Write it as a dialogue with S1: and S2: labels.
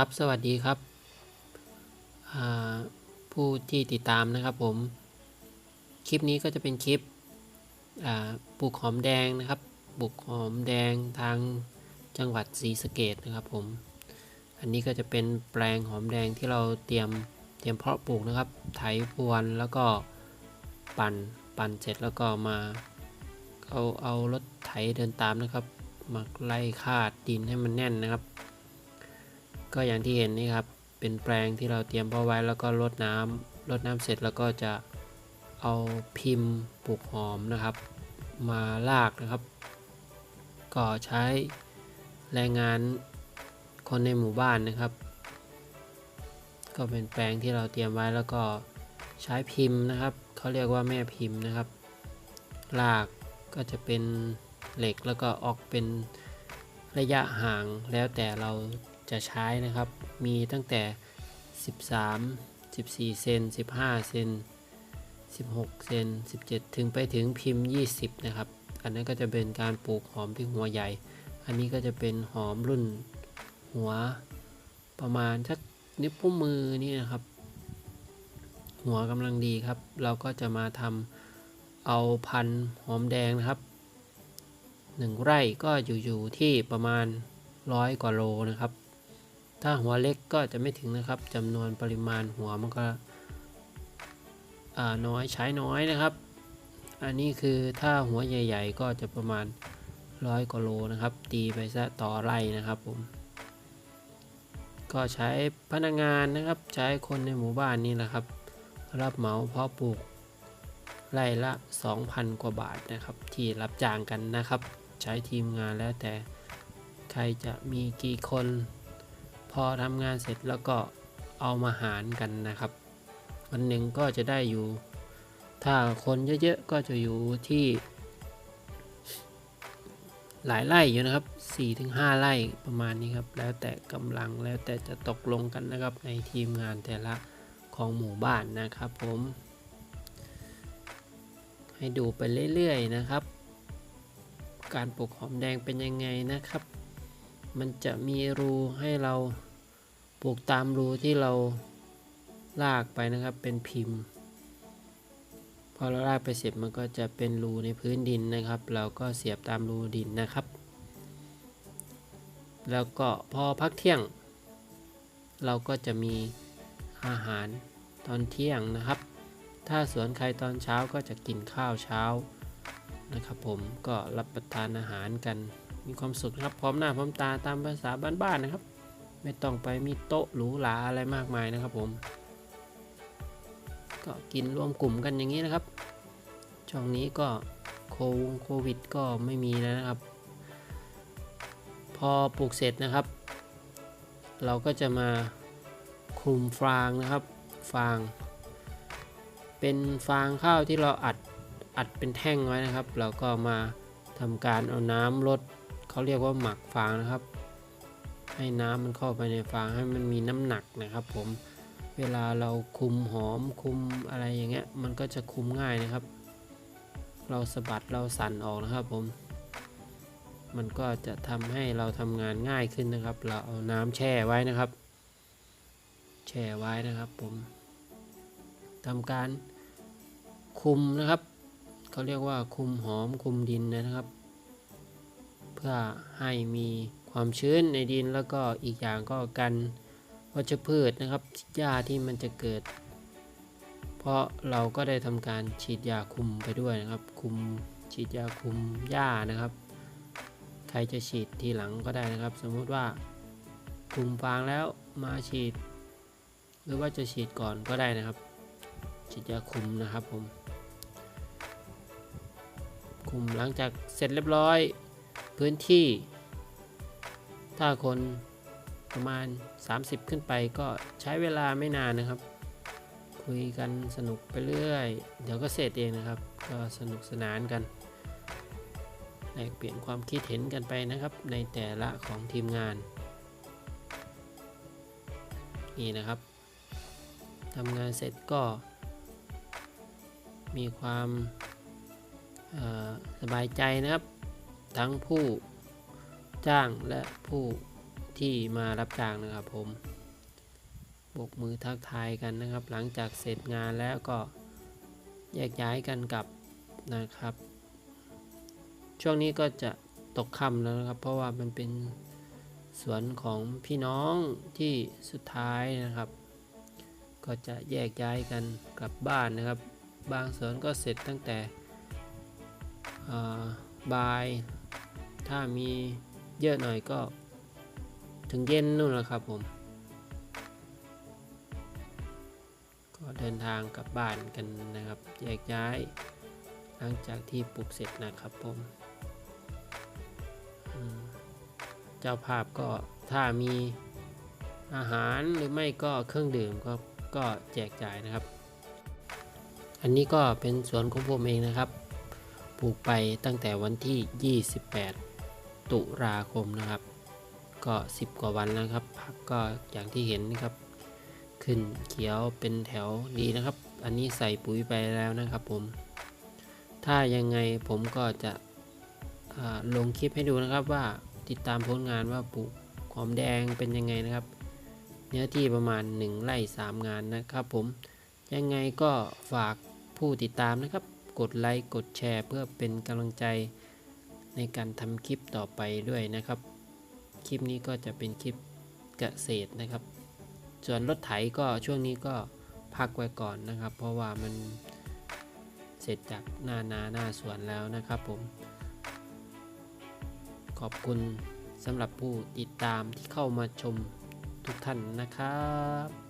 S1: ครับสวัสดีครับ ผู้ที่ติดตามนะครับผม คลิปนี้ก็จะเป็นคลิปปลูกหอมแดงนะครับปลูกหอมแดงทางจังหวัดศรีสะเกดนะครับผม อันนี้ก็จะเป็นแปลงหอมแดงที่เราเตรียมเตรียมเพาะปลูกนะครับ ไถพรวนแล้วก็ปั่นปั่นเสร็จแล้วก็มาเอาเอารถไถเดินตามนะครับมาไล่คาดดินให้มันแน่นนะครับ ก็อย่างที่เห็นนี่ครับ เป็นแปลงที่เราเตรียมเพาไว้แล้วก็รดน้ำรดน้ำเสร็จแล้วก็จะเอาพิมพ์ปลูกหอมนะครับ มาลากนะครับ ก็ใช้แรงงานคนในหมู่บ้านนะครับ ก็เป็นแปลงที่เราเตรียมไว้แล้วก็ใช้พิมพ์นะครับเขาเรียกว่าแม่พิมพ์นะครับ ลากก็จะเป็นเหล็กแล้วก็ออกเป็นระยะห่างแล้วแต่เรา จะใช้นะครับ มีตั้งแต่ 13 14 เซน 15 เซน 16 เซน 17 ถึงไปถึงพิมพ์ 20 นะครับ อันนั้นก็จะเป็นการปลูกหอมที่หัวใหญ่ อันนี้ก็จะเป็นหอมรุ่นหัวประมาณสักนิ้วโป้งมือนี่นะครับ หัวกำลังดีครับ เราก็จะมาทำเอาพันหอมแดงนะครับหนึ่งไร่ก็อยู่อยู่ที่ประมาณร้อยกว่าโลนะครับ ถ้าหัวเล็กก็จะไม่ถึงนะครับจำนวนปริมาณหัวมันก็น้อยใช้น้อยนะครับ อันนี้คือถ้าหัวใหญ่ ๆ ก็จะประมาณร้อยกว่าโลนะครับ ตีไปซะต่อไร่นะครับผม ก็ใช้พนักงานนะครับ ใช้คนในหมู่บ้านนี่แหละครับ รับเหมาเพาะปลูกไร่ละ 2,000 กว่าบาทนะครับ ที่รับจ้างกันนะครับ ใช้ทีมงานแล้วแต่ใครจะมีกี่คน พอทำงานเสร็จแล้วก็เอามาหารกันนะครับ วันหนึ่งก็จะได้อยู่ ถ้าคนเยอะๆก็จะอยู่ที่ หลายไร่อยู่นะครับ 4-5 ไร่ประมาณนี้ครับ แล้วแต่กำลังแล้วแต่จะตกลงกันนะครับในทีมงานแต่ละของหมู่บ้านนะครับผม ให้ดูไปเรื่อยๆนะครับ การปลูกหอมแดงเป็นยังไงนะครับ มันจะมีรูให้เรา ปลูกตามรูที่เราลากไปนะครับเป็นพิมพ์ พอเราลากไปเสร็จมันก็จะเป็นรูในพื้นดินนะครับ เราก็เสียบตามรูดินนะครับ แล้วก็พอพักเที่ยง เราก็จะมีอาหารตอนเที่ยงนะครับ ถ้าสวนใครตอนเช้าก็จะกินข้าวเช้านะครับผมก็รับประทานอาหารกัน มีความสุขนะครับพร้อมหน้าพร้อมตาตามภาษาบ้านๆนะครับ ไม่ต้องไปมีโต๊ะหรูหราอะไรมากมายนะครับผม ก็กินรวมกลุ่มกันอย่างนี้นะครับ ช่วงนี้ก็โควงโควิดก็ไม่มีแล้วนะครับ พอปลูกเสร็จนะครับ เราก็จะมาคลุมฟางนะครับ ฟาง เป็นฟางข้าวที่เราอัดอัดเป็นแท่งไว้นะครับ เราก็มาทำการเอาน้ำลดเขาเรียกว่าหมักฟางนะครับ ให้น้ำมันเข้าไปในฟางให้มันมีน้ำหนักนะครับผมเวลาเราคุมหอมคุมอะไรอย่างเงี้ยมันก็จะคุมง่ายนะครับ เราสะบัดเราสั่นออกนะครับผม มันก็จะทำให้เราทำงานง่ายขึ้นนะครับ เราเอาน้ำแช่ไว้นะครับ แช่ไว้นะครับผมทำการคุมนะครับเขาเรียกว่าคุมหอมคุมดินนะครับ เพื่อให้มี ความชื้นในดินแล้วก็อีกอย่างก็กันวัชพืชนะครับหญ้าที่มันจะเกิด เพราะเราก็ได้ทำการฉีดยาคุมไปด้วยนะครับ คุมฉีดยาคุมหญ้านะครับ ใครจะฉีดทีหลังก็ได้นะครับ สมมุติว่าคุมฟางแล้วมาฉีด หรือว่าจะฉีดก่อนก็ได้นะครับ ฉีดยาคุมนะครับผม คุมหลังจากเสร็จเรียบร้อยพื้นที่ ถ้าคนประมาณ 30 ขึ้นไปก็ใช้เวลาไม่นานนะครับ คุยกันสนุกไปเรื่อย เดี๋ยวก็เสร็จเองนะครับ ก็สนุกสนานกันแลกเปลี่ยนความคิดเห็นกันไปนะครับ ในแต่ละของทีมงาน นี่นะครับทำงานเสร็จก็ มีความสบายใจนะครับ ทั้งผู้ จ้างและผู้ที่มารับจ้างนะครับผมบกมือทักทายกันนะครับ หลังจากเสร็จงานแล้วก็แยกย้ายกันกลับนะครับ ช่วงนี้ก็จะตกค่ำแล้วนะครับ เพราะว่ามันเป็นสวนของพี่น้องที่สุดท้ายนะครับ ก็จะแยกย้ายกันกลับบ้านนะครับ บางสวนก็เสร็จตั้งแต่บ่ายถ้ามี เยอะหน่อยก็ถึงเย็นนู่นแหละครับผม ก็เดินทางกลับบ้านกันนะครับแยกย้าย หลังจากที่ปลูกเสร็จนะครับผมอืมเจ้าภาพก็ถ้ามีอาหารหรือไม่ก็เครื่องดื่มก็ก็แจกจ่ายนะครับ อันนี้ก็เป็นสวนของผมเองนะครับ ปลูกไปตั้งแต่วันที่ 28 ตุลาคมนะครับ ก็ 10 กว่าวันแล้วครับผักก็อย่างที่เห็นนะครับ ขึ้นเขียวเป็นแถวดีนะครับ อันนี้ใส่ปุ๋ยไปแล้วนะครับผม ถ้ายังไงผมก็จะลงคลิปให้ดูนะครับว่าติดตามผลงานว่าปลูกหอมแดงเป็นยังไงนะครับ เนื้อที่ประมาณ 1ไร่3 งานนะครับผมยังไงก็ฝากผู้ติดตามนะครับ กดไลค์กดแชร์เพื่อเป็นกำลังใจ ในการทำคลิปต่อไปด้วยนะครับ คลิปนี้ก็จะเป็นคลิปเกษตรนะครับ ส่วนรถไถก็ช่วงนี้ก็พักไว้ก่อนนะครับ เพราะว่ามันเสร็จจากหน้านาหน้าสวนแล้วนะครับผม ขอบคุณสำหรับผู้ติดตามที่เข้ามาชมทุกท่านนะครับ